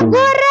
Ура!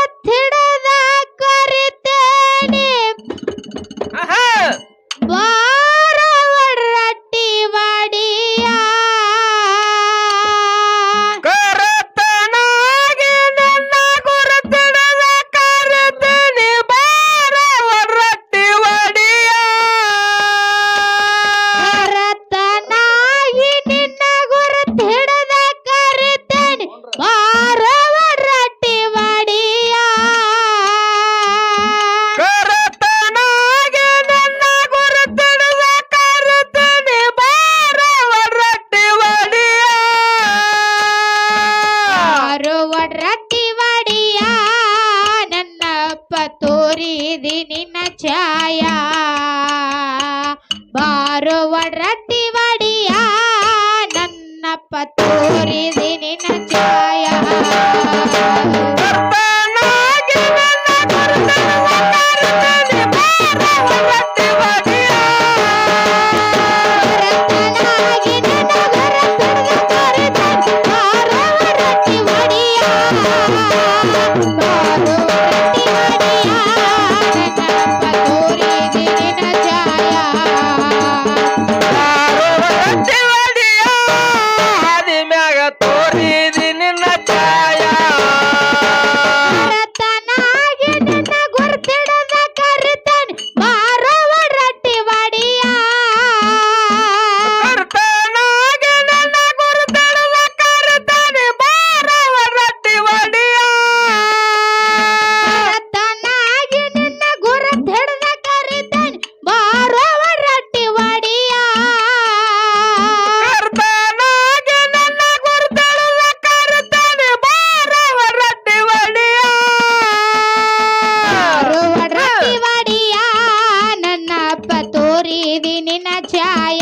ನಿನ್ನ ಛಾಯ.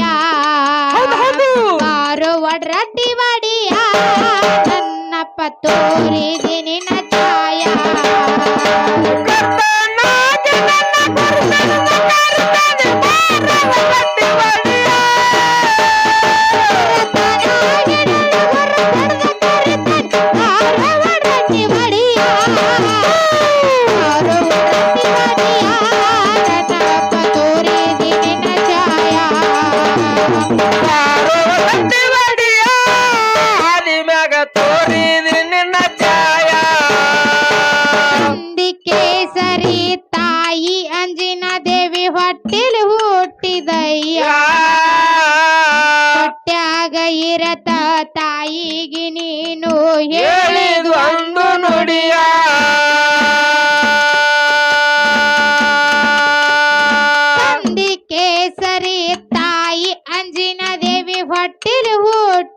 ಕಾರು ಒಡ್ರಟ್ಟಿ ವಡಿಯ ನನ್ನಪ್ಪ ತೋರಿ ಯಾರೋ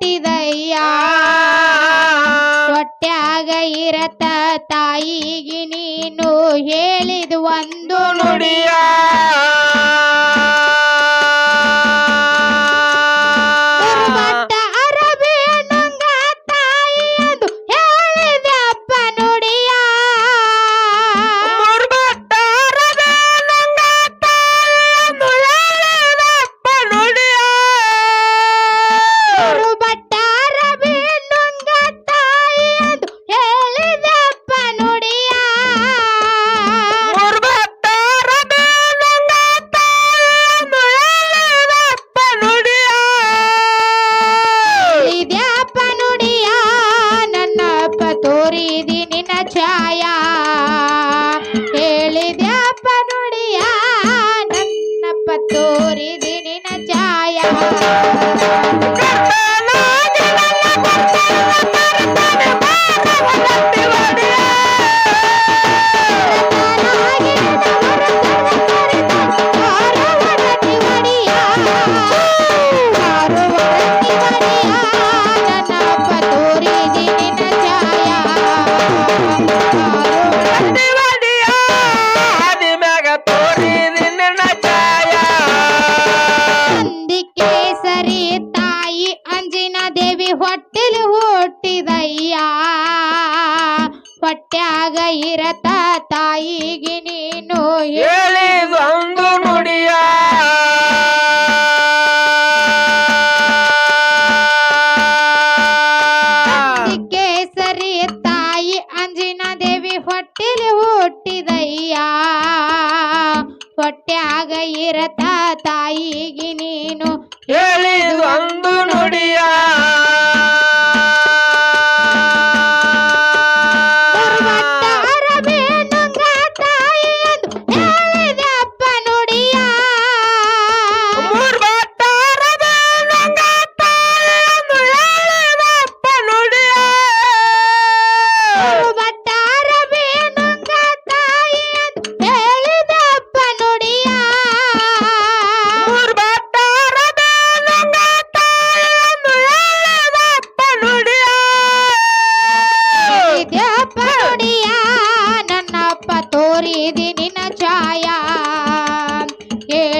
ಹುಟ್ಟಿದಯ್ಯ ಹೊಟ್ಯಾಗ ಇರತ ತಾಯಿಗೆ ನೀನು ಹೇಳಿದ ಒಂದು ನುಡಿಯಾ? ತಾಯಿ ತಾಯಿಗೆ ನೀನು ಹೇಳಿದೊಂದು ನುಡಿಯ. ಕೇಸರಿ ತಾಯಿ ಅಂಜಿನಾ ದೇವಿ ಹೊಟ್ಟೆಲಿ ಹುಟ್ಟಿದಯ್ಯ. ಹೊಟ್ಟೆ ಆಗ ಇರತ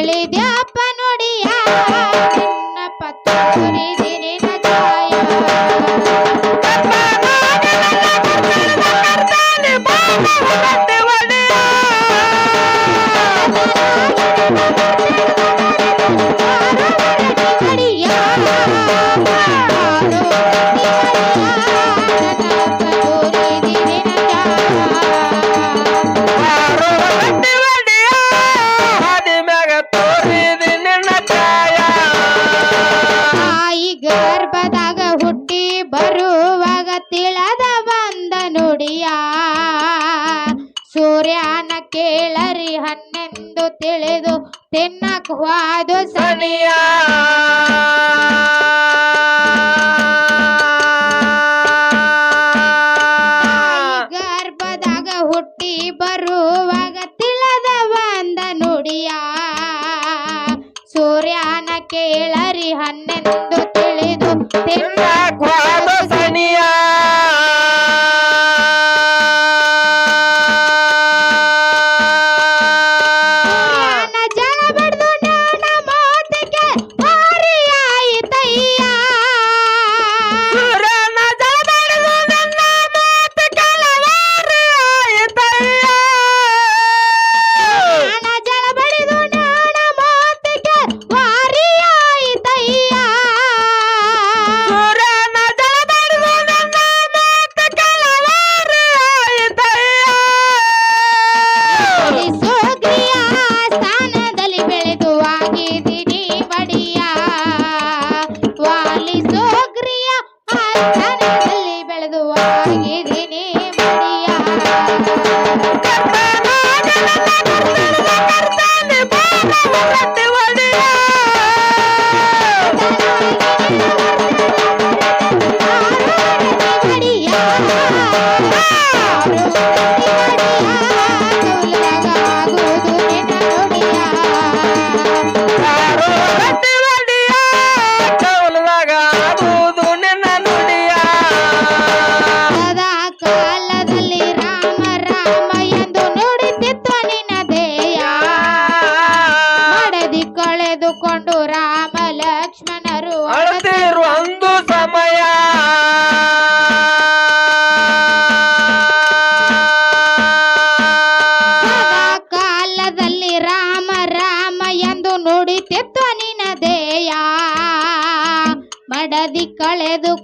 ಹೇಳಿದ್ಯಪ್ಪ ನುಡಿಯ ತಿಳಿದು ತಿನ್ನಕ್ ಹೋದು ಸನಿ do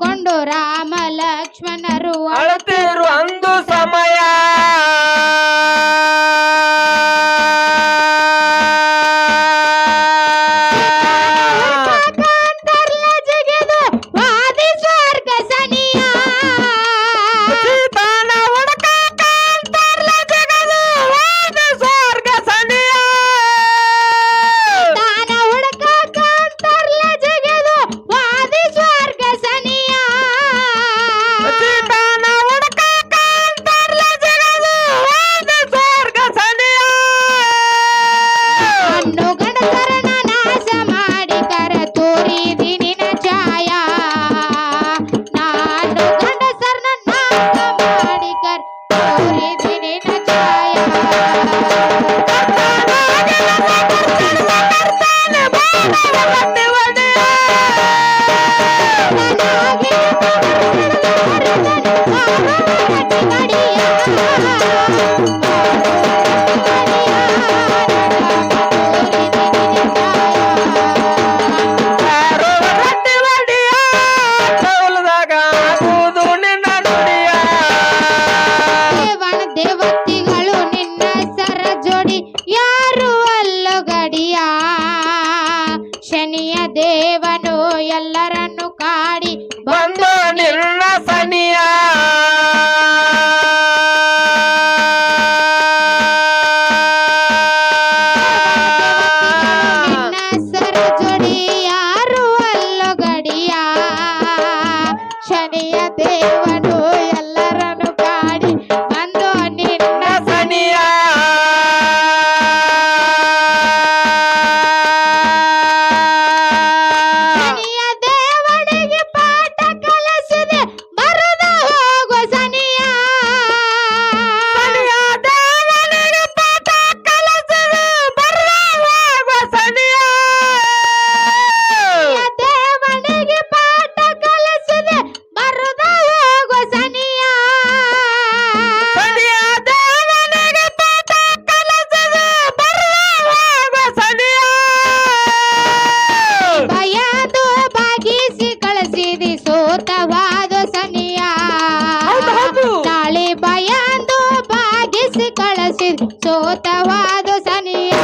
ಸೋತವಾದು ಸನಿಯ.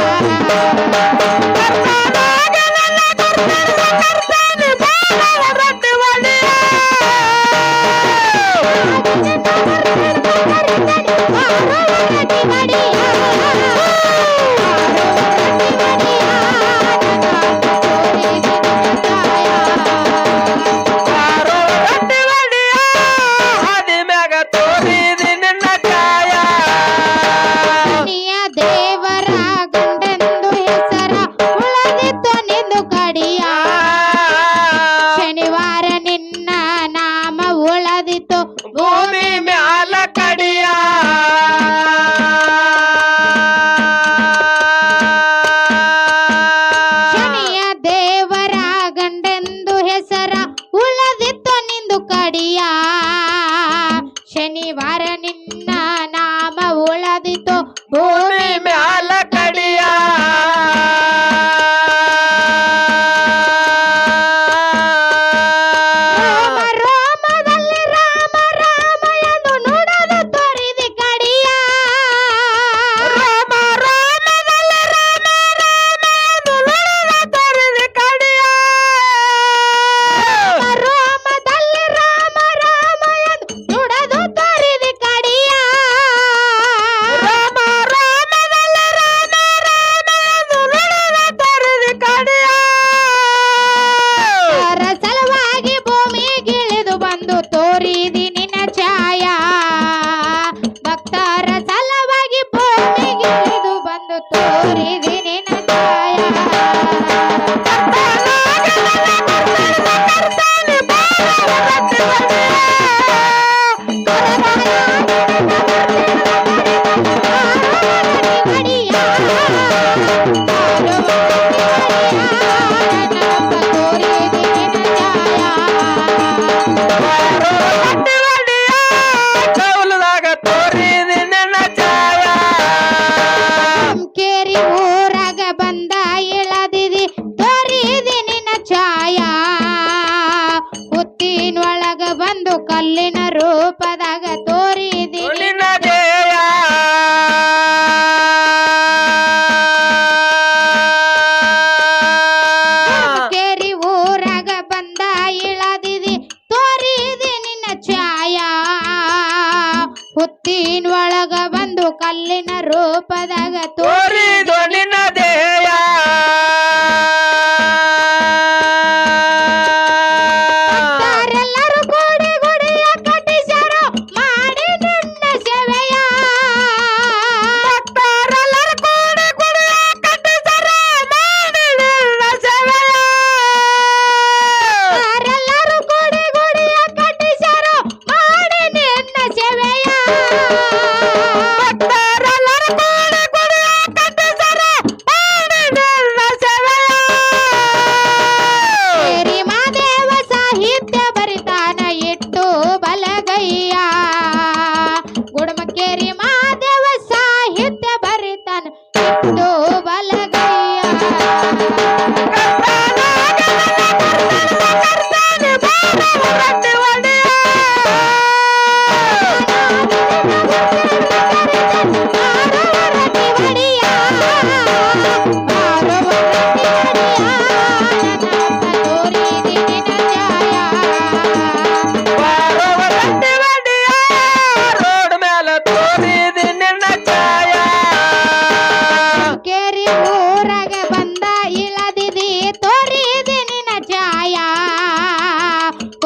શનિવાર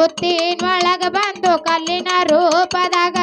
ಸುತ್ತೀನ್ ಒಳಗ ಬಂದು ಕಲ್ಲಿನ ರೂಪದಾಗ